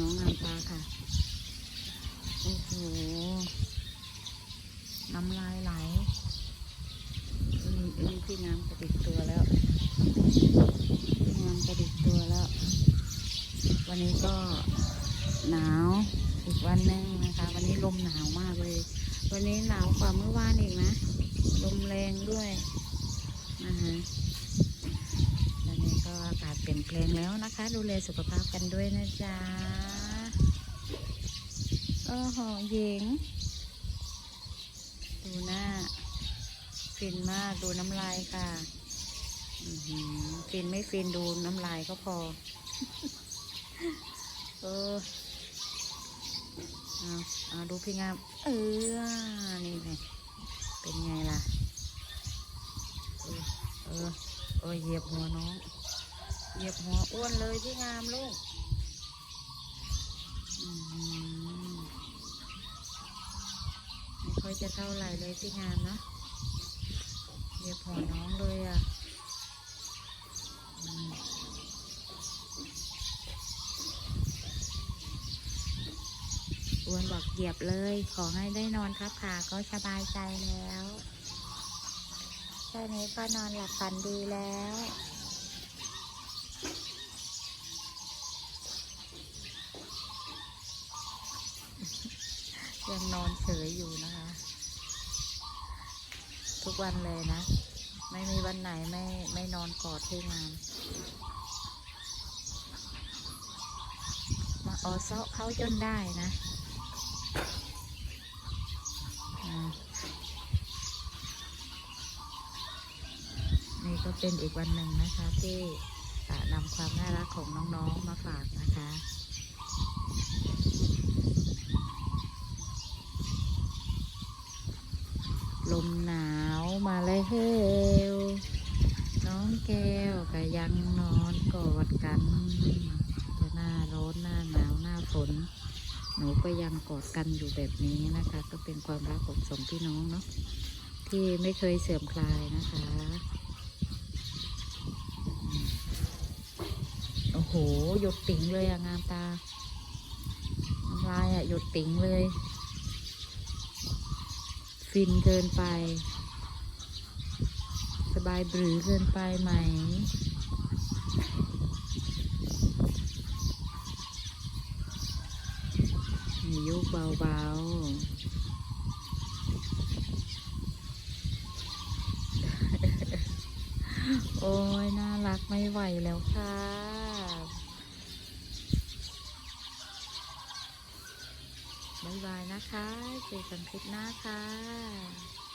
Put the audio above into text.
น้องงามตาค่ะ โอ้โห น้ำลายไหลอืมอืมพี่น้ำกระดิกตัวแล้วน้ำกระดิกตัวแล้ว วันนี้ก็หนาวอีกวันหนึ่งนะคะ วันนี้ลมหนาวมากเลย วันนี้หนาวกว่าเมื่อวานอีกนะ ลมแรงด้วยนะคะ อากาศเปลี่ยนแปลงแล้วนะคะ ดูแลสุขภาพกันด้วยนะจ๊ะโอ้โหหญิง ดูหน้า ฟินมากดูน้ำลายค่ะฟินไม่ฟินดูน้ำลายก็พอ เออเอาเอาดูพี่งาม เออ นี่ไงเป็นไงล่ะ เออ เออ เออเหยียบหัวน้อง เหยียบหัวอ้วนเลยพี่งามลูกไม่ค่อยจะเท่าไหร่เลยพี่งามนะเหยียบหัวน้องเลยอะอ้วนบอกเหยียบเลย ขอให้ได้นอนครับขาก็สบายใจแล้วแค่นี้ก็นอนหลับฝันดีแล้ว ยังนอนเฉยอยู่นะคะ ทุกวันเลยนะ ไม่มีวันไหนไม่ไม่นอนกอดที่งานมาออเซาะเขาจนได้นะนี่ก็เป็นอีกวันหนึ่งนะคะที่นำความน่ารักของน้องๆมาฝากนะคะ ลมหนาวมาเลยเฮ วน้องแก้วก็ยังนอนกอดกัน จะหน้าร้อนหน้าหนาวหน้าฝน หนูก็ยังกอดกันอยู่แบบนี้นะคะ ก็เป็นความรักของสองพี่น้องเนาะที่ไม่เคยเสื่อมคลายนะคะ โอ้โห หยดติ๋งเลยอะงามตาน้ำลายอะหยดติ๋งเลย ฟินเกินไป บายบรือเกินไปไหมมียุกเบาๆโอ้ย น่ารักไม่ไหวแล้วค่ะบ๊ายบายนะคะ เจอกันคลิปหน้าค่ะ